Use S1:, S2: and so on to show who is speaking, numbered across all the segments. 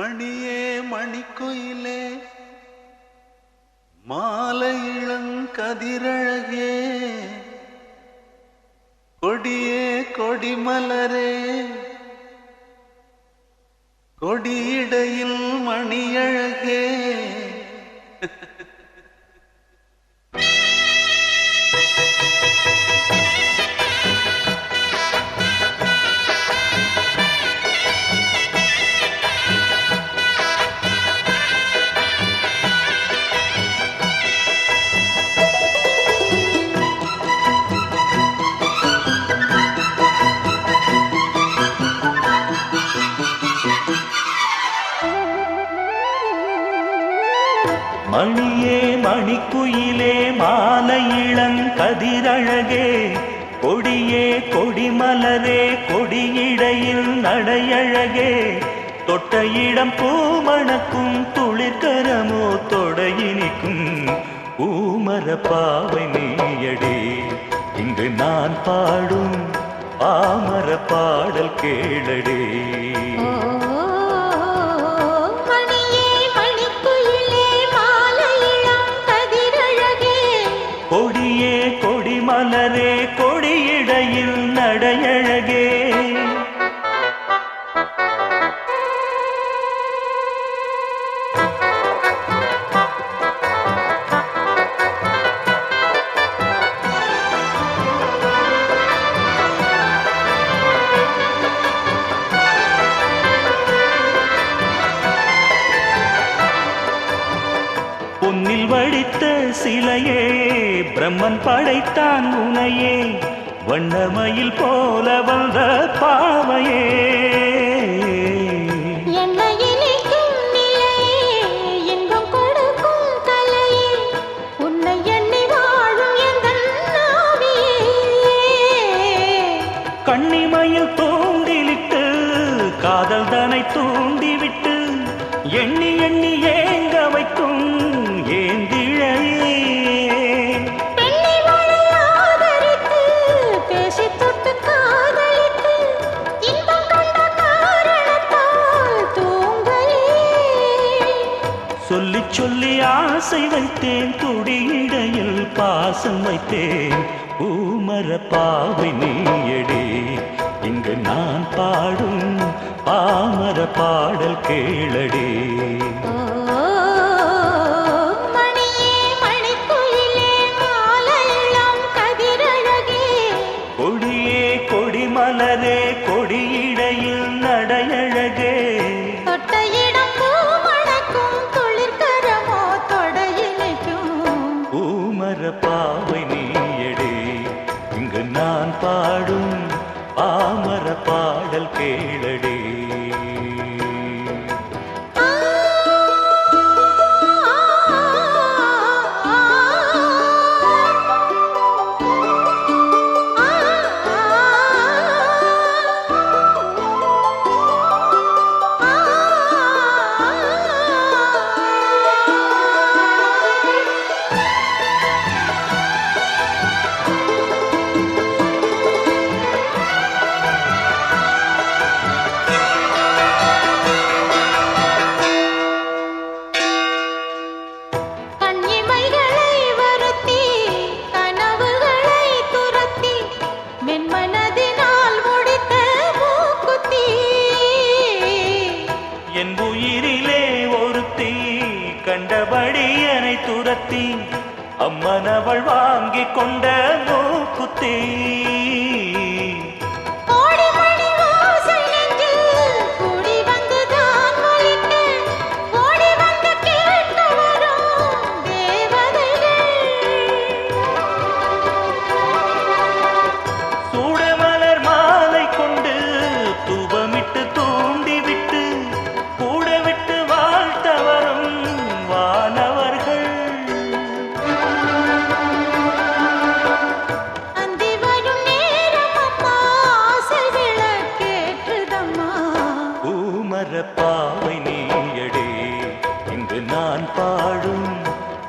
S1: மணியே மணிக்குயிலே மாலை இளங்கதிரழகே கொடியே கொடிமலரே கொடியிடையில் மணியழகே.
S2: மணியே மணிக்குயிலே மாலை இளங்கதிரழகே கொடியே கொடிமலரே கொடியிடையில் நடையழகே. தொட்ட இடம் பூமணக்கும் துளிர்கரமோ தொடையினிக்கும் பூமர பாவை நீயடே. இங்கு நான் பாடும் பாமர பாடல் கேளடே. வடித்த சிலையே பிரம்மன் படைத்தான் உனையே வண்ணமயில் போல வந்த பாவையே. கண்ணிமையில் தூண்டிலிட்டு காதல் தனை தூண்டிவிட்டு எண்ணி எண்ணி ஏங்க வைக்கும் சொல்லி ஆசை வைத்தேன் துடியிடையில் பாசம் வைத்தேன். ஊமர பாவை நீயடே இங்கு நான் பாடும் பாமர பாடல் கேளடே. நான் பாடும் பாமர பாடல் கேளடே. கண்டபடி என்னை துரத்தி அம்மனவள் வாங்கி கொண்ட மூக்குத்தீ ஆமரப்பாவை நீயடே. இங்கு நான் பாடும்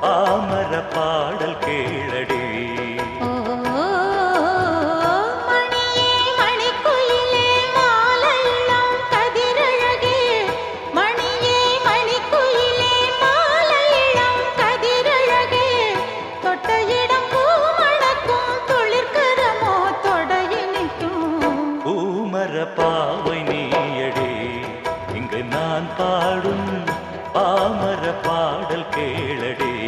S2: ஆமர பாடல் கேள்.
S3: நான் பாடும் பாமர
S2: பாடல் கேளடே.